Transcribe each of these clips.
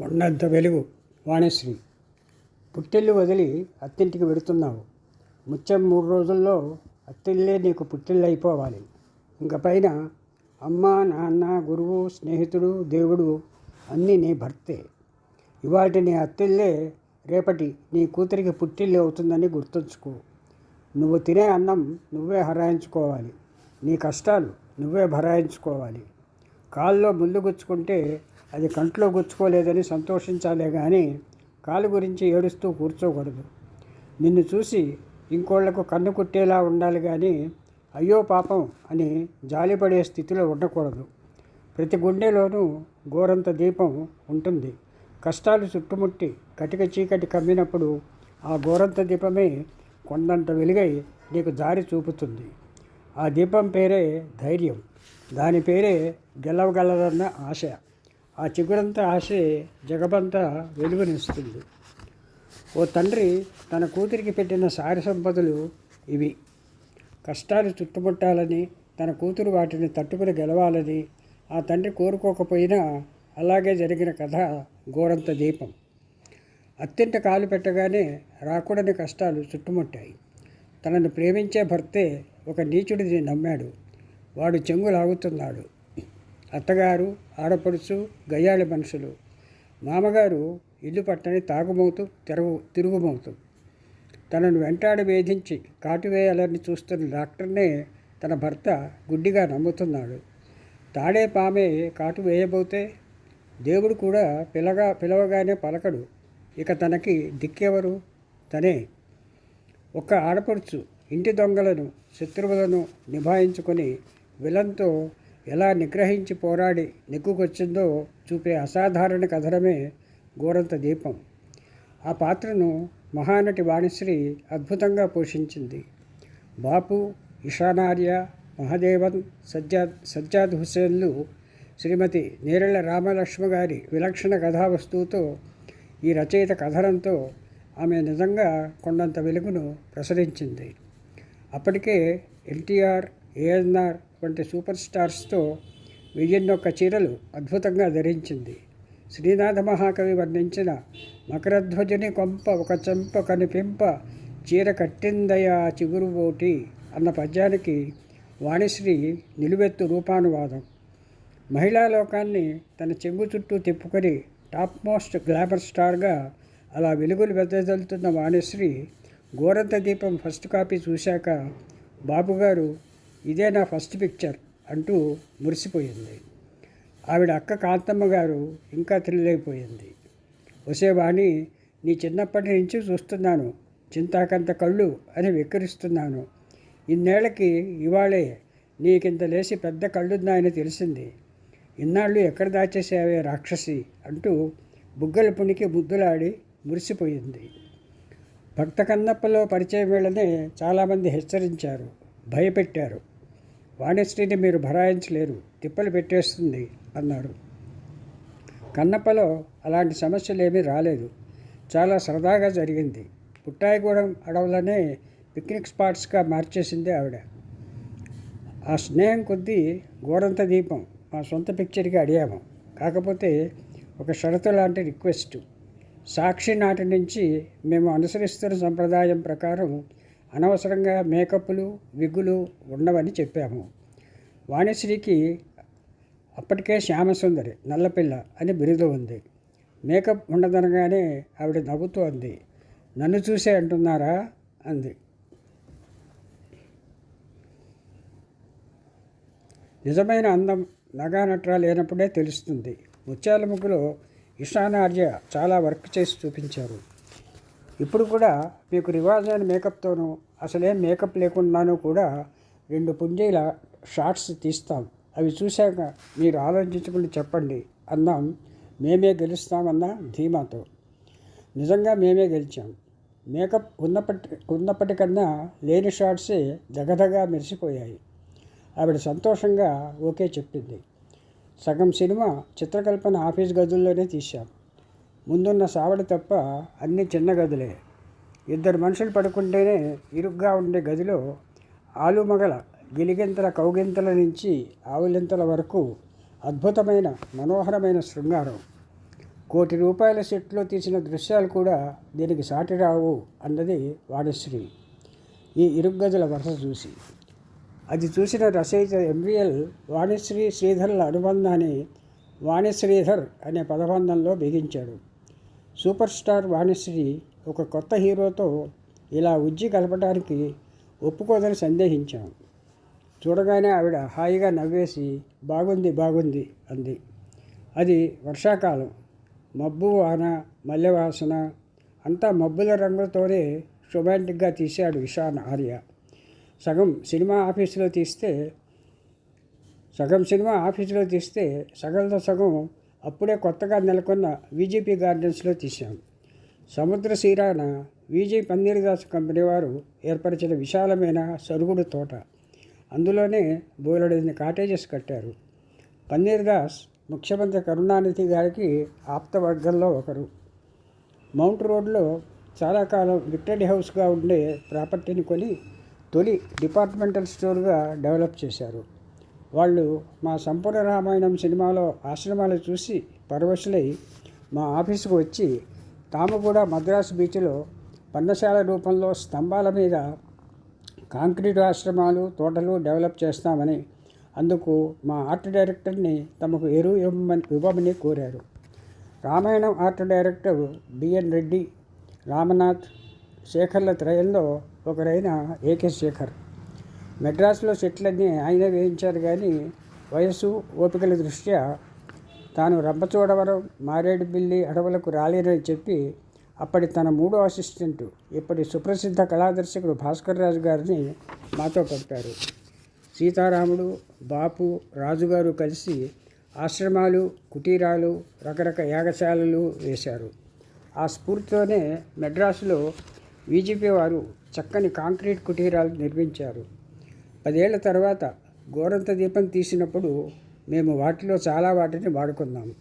కొండంత వెలుగు వాణిశ్రీ. పుట్టిల్లు వదిలి అత్తింటికి వెడుతున్నావు. ముచ్చం మూడు రోజుల్లో అత్తిల్లే నీకు పుట్టిల్లు అయిపోవాలి ఇంక పైన అమ్మ నాన్న గురువు స్నేహితుడు దేవుడు అన్నీ నీ భర్తే. ఇవాటి నీ అత్తిల్లే రేపటి నీ కూతురికి పుట్టిల్లు అవుతుందని గుర్తుంచుకో. నువ్వు తినే అన్నం నువ్వే హరాయించుకోవాలి. నీ కష్టాలు నువ్వే భరాయించుకోవాలి. కాల్లో ముళ్ళు గుచ్చుకుంటే అది కంట్లో గుచ్చుకోలేదని సంతోషించాలే కానీ కాలు గురించి ఏడుస్తూ కూర్చోకూడదు. నిన్ను చూసి ఇంకోళ్ళకు కన్ను కుట్టేలా ఉండాలి కానీ అయ్యో పాపం అని జాలిపడే స్థితిలో ఉండకూడదు. ప్రతి గుండెలోనూ గోరంత దీపం ఉంటుంది. కష్టాలు చుట్టుముట్టి కటిక చీకటి కమ్మినప్పుడు ఆ గోరంత దీపమే కొండంత వెలుగై నీకు దారి చూపుతుంది. ఆ దీపం పేరే ధైర్యం. దాని పేరే గెలవగలదన్న ఆశ. ఆ చిగురంత ఆశే జగబంతా వెలుగునిస్తుంది. ఓ తండ్రి తన కూతురికి పెట్టిన సారి సంపదలు ఇవి. కష్టాలు చుట్టుముట్టాలని తన కూతురు వాటిని తట్టుకుని గెలవాలని ఆ తండ్రి కోరుకోకపోయినా అలాగే జరిగిన కథ గోరంత దీపం. అత్యంత కాలు పెట్టగానే రాకూడని కష్టాలు చుట్టుముట్టాయి. తనను ప్రేమించే భర్తే ఒక నీచుడిని నమ్మాడు. వాడు చెంగు లాగుతున్నాడు అత్తగారు ఆడపడుచు గయ్యాళి మనుషులు. మామగారు ఇల్లు పట్టని తాగుమవుతూ తిరుగు తిరుగుమవుతూ తనను వెంటాడి వేధించి కాటువేయాలని చూస్తున్న డాక్టర్నే తన భర్త గుడ్డిగా నమ్ముతున్నాడు. తాడే పామే కాటు వేయబోతే దేవుడు కూడా పిలగా పిలవగానే పలకడు. ఇక తనకి దిక్కెవరు? తనే. ఒక ఆడపడుచు ఇంటి దొంగలను శత్రువులను నిభాయించుకొని విలన్తో ఎలా నిగ్రహించి పోరాడి నెగ్గుకొచ్చిందో చూపే అసాధారణ కథనమే గోరంత దీపం. ఆ పాత్రను మహానటి వాణిశ్రీ అద్భుతంగా పోషించింది. బాపు ఇషానార్య మహాదేవన్ సజ్జాద్ సజ్జాద్ హుస్సేన్లు శ్రీమతి నేరెళ్ళ రామలక్ష్మ గారి విలక్షణ కథావస్తువుతో ఈ రచయిత కథనంతో ఆమె నిజంగా కొండంత వెలుగును ప్రసరించింది. అప్పటికే ఎన్టీఆర్ ఏఎన్ఆర్ వంటి సూపర్ స్టార్స్తో వెయ్యిన్నొక్క చీరలు అద్భుతంగా ధరించింది. శ్రీనాథ మహాకవి వర్ణించిన మకరధ్వజుని కొంప ఒక చెంప కనిపింప చీర కట్టిందయా చిగురుబోటి అన్న పద్యానికి వాణిశ్రీ నిలువెత్తు రూపానువాదం. మహిళా లోకాన్ని తన చెంగు చుట్టూ తిప్పుకొని టాప్ మోస్ట్ గ్లామర్ స్టార్గా అలా వెలుగులు వెదజల్లుతున్న వాణిశ్రీ గోరంత దీపం ఫస్ట్ కాపీ చూశాక బాబుగారు ఇదే నా ఫస్ట్ పిక్చర్ అంటూ మురిసిపోయింది. ఆవిడ అక్క కాంతమ్మ గారు ఇంకా థ్రిల్లైపోయింది వసేవాణి నీ చిన్నప్పటి నుంచి చూస్తున్నాను. చింతాకంత కళ్ళు అని వెక్కిరిస్తున్నాను. ఇన్నేళ్ళకి ఇవాళే నీకింత లేచి పెద్ద కళ్ళున్నాయని తెలిసింది. ఇన్నాళ్ళు ఎక్కడ దాచేసావే రాక్షసి అంటూ బుగ్గల పుణికి ముద్దులాడి మురిసిపోయింది. భక్త కన్నప్పలో పరిచయం వేళనే చాలామంది హెచ్చరించారు భయపెట్టారు. వాణిశ్రీని మీరు భరాయించలేరు తిప్పలు పెట్టేస్తుంది అన్నారు కన్నప్పలో అలాంటి సమస్యలు ఏమీ రాలేదు. చాలా సరదాగా జరిగింది. పుట్టాయిగూడెం అడవులనే పిక్నిక్ స్పాట్స్గా మార్చేసింది ఆవిడ. ఆ స్నేహం కొద్దీ గోడంత దీపం మా సొంత పిక్చర్కి అడిగాము. కాకపోతే ఒక షరతు లాంటి రిక్వెస్ట్. సాక్షి నాటి నుంచి మేము అనుసరిస్తున్న సంప్రదాయం ప్రకారం అనవసరంగా మేకప్లు విగ్గులు ఉండవని చెప్పాము. వాణిశ్రీకి అప్పటికే శ్యామసుందరి నల్లపిల్ల అని బిరుదు ఉంది. మేకప్ ఉండదనగానే ఆవిడ నవ్వుతూ అంది. నన్ను చూసే అంటున్నారా? అంది. నిజమైన అందం నగానట్రా లేనప్పుడే తెలుస్తుంది. ముత్యాల ముగ్గులో ఇషానార్య చాలా వర్క్ చేసి చూపించారు. ఇప్పుడు కూడా మీకు రివాజ్ అయిన మేకప్తోనూ అసలేం మేకప్ లేకుండానూ కూడా రెండు పుంజీల షార్ట్స్ తీస్తాం. అవి చూశాక మీరు ఆలోచించుకుని చెప్పండి అన్నాం. మేమే గెలుస్తామన్న ధీమాతో. నిజంగా మేమే గెలిచాం. మేకప్ ఉన్నప్పటి ఉన్నప్పటికన్నా లేని షార్ట్సే దగదగా మెరిసిపోయాయి. ఆవిడ సంతోషంగా ఓకే చెప్పింది. సగం సినిమా చిత్రకల్పన ఆఫీస్ గదుల్లోనే తీశాం. ముందున్న సావడి తప్ప అన్ని చిన్న గదులే. ఇద్దరు మనుషులు పడుకుంటేనే ఇరుగ్గా ఉండే గదిలో ఆలుమగల గిలిగింతల కౌగింతల నుంచి ఆవులింతల వరకు అద్భుతమైన మనోహరమైన శృంగారం. కోటి రూపాయల సెట్లో తీసిన దృశ్యాలు కూడా దీనికి సాటి రావు అన్నది వాణిశ్రీ. ఈ ఇరుగ్గదుల వరుస చూసి. అది చూసిన రచయిత ఎంవిఎల్ వాణిశ్రీ శ్రీధర్ల అనుబంధాన్ని వాణిశ్రీధర్ అనే పదబంధంలో బిగించాడు. సూపర్ స్టార్ వాణిశ్రీ ఒక కొత్త హీరోతో ఇలా ఉజ్జి కలపడానికి ఒప్పుకోదని సందేహించాం. చూడగానే ఆవిడ హాయిగా నవ్వేసి బాగుంది బాగుంది అంది. అది వర్షాకాలం. మబ్బు వాన మల్లె వాసన అంతా మబ్బుల రంగులతోనే రొమాంటిక్గా తీశాడు ఇషాన్ ఆర్య. సగం సినిమా ఆఫీసులో తీస్తే సగం సినిమా ఆఫీసులో తీస్తే సగంలో సగం అప్పుడే కొత్తగా నెలకొన్న విజేపీ గార్డెన్స్లో తీశాం. సముద్ర తీరాన విజయ్ పన్నీర్దాస్ కంపెనీ వారు ఏర్పరిచిన విశాలమైన సరుగుడు తోట. అందులోనే బోలెడని కాటేజెస్ కట్టారు. పన్నీర్దాస్ ముఖ్యమంత్రి కరుణానిధి గారికి ఆప్తవర్గంలో ఒకరు. మౌంట్ రోడ్లో చాలా కాలం విక్టరీ హౌస్గా ఉండే ప్రాపర్టీని కొని తొలి డిపార్ట్మెంటల్ స్టోర్గా డెవలప్ చేశారు. వాళ్ళు మా సంపూర్ణ రామాయణం సినిమాలో ఆశ్రమాలు చూసి పరవశులై మా ఆఫీసుకు వచ్చి తాము కూడా మద్రాసు బీచ్లో పన్నశాల రూపంలో స్తంభాల మీద కాంక్రీట్ ఆశ్రమాలు తోటలు డెవలప్ చేస్తామని అందుకు మా ఆర్ట్ డైరెక్టర్ని తమకు ఎరువు ఇవ్వమని ఇవ్వమని కోరారు. Ramayanam art director BN Reddy Ramanath శేఖర్ల త్రయంలో ఒకరైన ఏకే శేఖర్. మెడ్రాస్లో సెట్లన్నీ ఆయన వేయించారు కానీ వయసు ఓపికల దృష్ట్యా తాను రంపచోడవరం మారేడుమిల్లి అడవులకు రాలేనని చెప్పి అప్పటి తన మూడో అసిస్టెంట్ ఇప్పటి సుప్రసిద్ధ కళాదర్శకుడు భాస్కర్ రాజు గారిని మాతో పంపారు. సీతారాముడు బాపు రాజుగారు కలిసి ఆశ్రమాలు కుటీరాలు రకరకాల యాగశాలలు వేశారు. ఆ స్ఫూర్తితోనే మెడ్రాసులో బీజేపీ వారు చక్కని కాంక్రీట్ కుటీరాలు నిర్మించారు. పదేళ్ళ తర్వాత గోరంత దీపం తీసినప్పుడు మేము వాటిలో చాలా వాటిని వాడుకున్నాము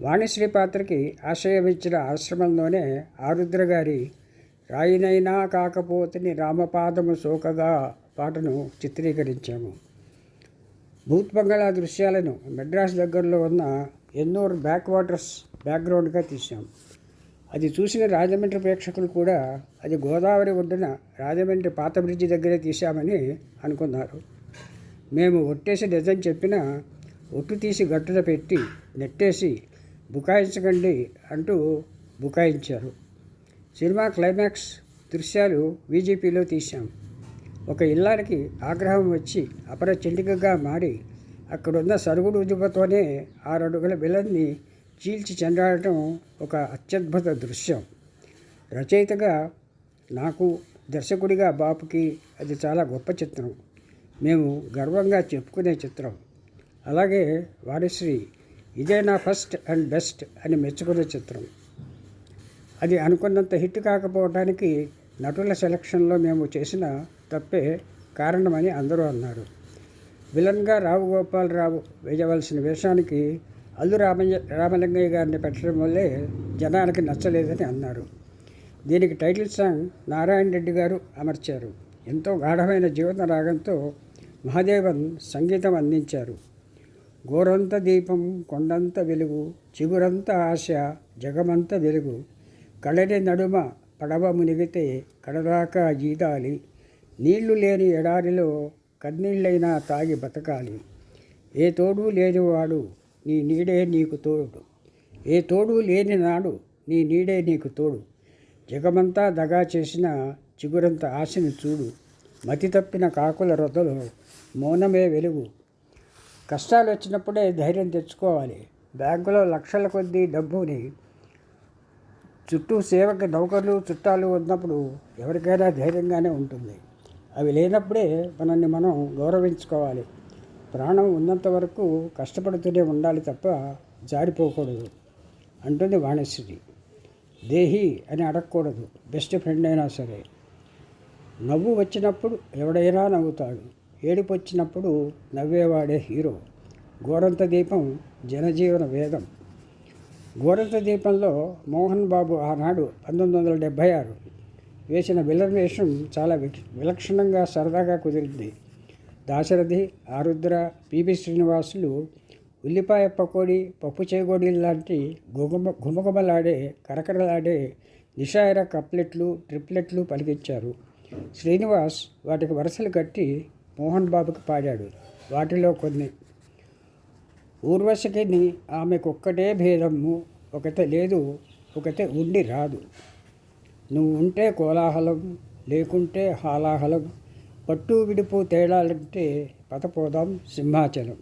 వాణిశ్రీ పాత్రకి ఆశ్రయం ఇచ్చిన ఆశ్రమంలోనే ఆరుద్ర గారి రాయినైనా కాకపోతని రామపాదము సోకగా పాటను చిత్రీకరించాము. భూత్ బంగాళా దృశ్యాలను మెడ్రాస్ దగ్గరలో ఉన్న ఎన్నోర్ బ్యాక్ వాటర్స్ బ్యాక్గ్రౌండ్గా తీసాము అది చూసిన రాజమండ్రి ప్రేక్షకులు కూడా అది గోదావరి ఒడ్డున రాజమండ్రి పాత బ్రిడ్జి దగ్గరే తీశామని అనుకున్నారు. మేము ఒట్టేసి నిజం చెప్పినా ఒట్టు తీసి గట్టున పెట్టి నెట్టేసి బుకాయించకండి అంటూ బుకాయించారు. సినిమా క్లైమాక్స్ దృశ్యాలు బీజేపీలో తీశాం. ఒక ఇల్లానికి ఆగ్రహం వచ్చి అపర చెండికగా మారి అక్కడున్న సరుగుడు ఉద్యమతోనే ఆరడుగుల విలన్ని చీల్చి చెండాడటం ఒక అత్యద్భుత దృశ్యం. రచయితగా నాకు దర్శకుడిగా బాపుకి అది చాలా గొప్ప చిత్రం. మేము గర్వంగా చెప్పుకునే చిత్రం. అలాగే వారిశ్రీ ఇదే నా ఫస్ట్ అండ్ బెస్ట్ అని మెచ్చుకున్న చిత్రం. అది అనుకున్నంత హిట్ కాకపోవడానికి నటుల సెలక్షన్లో మేము చేసిన తప్పే కారణమని అందరూ అన్నారు. విలన్గా రావు గోపాలరావు వేయవలసిన వేషానికి అల్లు రామయ్య రామలింగయ్య గారిని పెట్టడం వల్లే జనానికి నచ్చలేదని అన్నారు. దీనికి టైటిల్ సాంగ్ నారాయణ రెడ్డి గారు అమర్చారు. ఎంతో గాఢమైన జీవన రాగంతో మహాదేవన్ సంగీతం అందించారు. గోరంత దీపం కొండంత వెలుగు చిగురంత ఆశ జగమంత వెలుగు కళని నడుమ పడవ మునిగితే కడదాకా జీదాలి నీళ్ళు లేని ఎడారిలో కన్నీళ్ళైనా తాగి బతకాలి. ఏ తోడు లేనివాడు నీ నీడే నీకు తోడు ఏ తోడు లేని నాడు నీ నీడే నీకు తోడు. జగమంతా దగా చేసిన చిగురంత ఆశని చూడు. మతి తప్పిన కాకుల రొదలు మౌనమే వెలుగు. కష్టాలు వచ్చినప్పుడే ధైర్యం తెచ్చుకోవాలి. బ్యాంకులో లక్షల కొద్దీ డబ్బుని చుట్టూ సేవకి నౌకర్లు చుట్టాలు ఉన్నప్పుడు ఎవరికైనా ధైర్యంగానే ఉంటుంది. అవి లేనప్పుడే మనల్ని మనం గౌరవించుకోవాలి. ప్రాణం ఉన్నంత వరకు కష్టపడుతూనే ఉండాలి తప్ప జారిపోకూడదు అంటుంది వాణిశ్రీ. దేహి అని అడగకూడదు బెస్ట్ ఫ్రెండ్ అయినా సరే. నవ్వు వచ్చినప్పుడు ఎవడైనా నవ్వుతాడు. ఏడుపు వచ్చినప్పుడు నవ్వేవాడే హీరో. గోరంత దీపం జనజీవన వేదం. గోరంత దీపంలో మోహన్ బాబు ఆనాడు పంతొమ్మిది వందల డెబ్భై ఆరు వేసిన విలన్ వేషం చాలా విలక్షణంగా సరదాగా కుదిరింది. దాశరథి ఆరుద్ర పిబి శ్రీనివాసులు ఉల్లిపాయ పకోడీ పప్పు చేగోడీలు లాంటి గుమగుమ గుమగుమలాడే కరకరలాడే నిషాయర కప్లెట్లు ట్రిప్లెట్లు పలికించారు. శ్రీనివాస్ వాటికి వరుసలు కట్టి మోహన్ బాబుకి పాడాడు. వాటిలో కొన్ని ఊర్వశికిని ఆమెకొక్కటే భేదము ఒకతే లేదు ఒకతే ఉండి రాదు. నువ్వు ఉంటే కోలాహలం లేకుంటే హాలాహలం పట్టు విడుపు తేడాలంటే పదపోదాం సింహాచలం.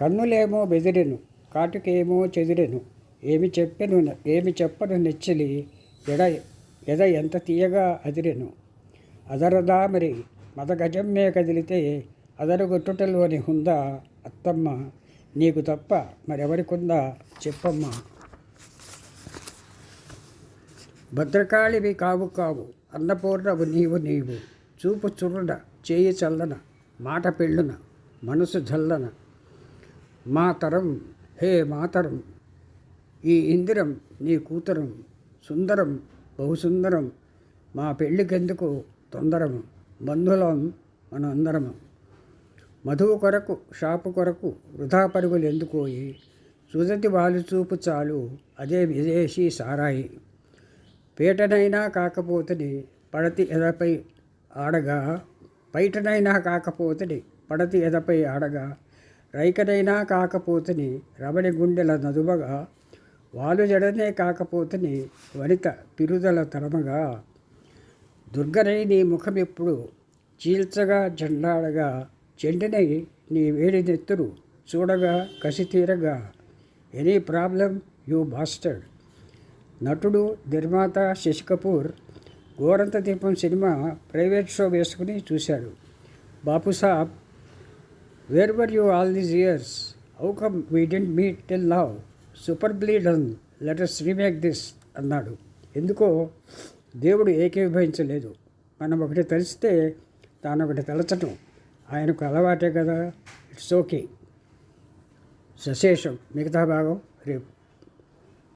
కన్నులేమో బెదిరెను కాటుకేమో చెదిరెను ఏమి చెప్పెను ఏమి చెప్పను నెచ్చిలి ఎడ ఎద ఎంత తీయగా అదిరెను. అదరదా మరి మదగజమ్మే కదిలితే అదరగొట్టుటలోని హుందా అత్తమ్మ నీకు తప్ప మరెవరికుందా చెప్పమ్మా. భద్రకాళివి కావు కావు అన్నపూర్ణవు నీవు నీవు. చూపు చురుడ చేయి చల్లన మాట పెళ్ళున మనసు జల్లన. మా తరం హే మాతరం ఈ ఇందిరం నీ కూతురం సుందరం బహుసుందరం మా పెళ్ళికెందుకు తొందరము బంధులం మనందరము. మధువు కొరకు షాపు కొరకు వృధా పరుగులు ఎందుకోయి సుజతి వాళ్ళు చూపు చాలు అదే విదేశీ సారాయి. పీటనైనా కాకపోతని పడతి ఎదపై ఆడగా పైటనైనా కాకపోతని పడతి ఎదపై ఆడగా రైకనైనా కాకపోతని రమణి గుండెల నదువగా వాలు జడనే కాకపోతని వనిత పిరుదల తరమగా దుర్గనై నీ ముఖమెప్పుడు చీల్చగా జెండాడగా చెండినై నీ వేడి నెత్తురు చూడగా కసి తీరగా ఎనీ ప్రాబ్లం యూ బాస్టర్డ్. నటుడు నిర్మాత శశి కపూర్ గోరంత దీపం సినిమా ప్రైవేట్ షో వేసుకుని చూశాడు. Bapu Saab where were you all these years how come we didn't meet till love super bleed an letters remake this అన్నాడు. ఎందుకో దేవుడు ఏకీభవించలేదు. మనం ఒకటి తెలిస్తే తాను ఒకటి తలచటం. ఆయనకు అలవాటే కదా. ఇట్స్ ఓకే సశేషం. మిగతా భాగం రేపు.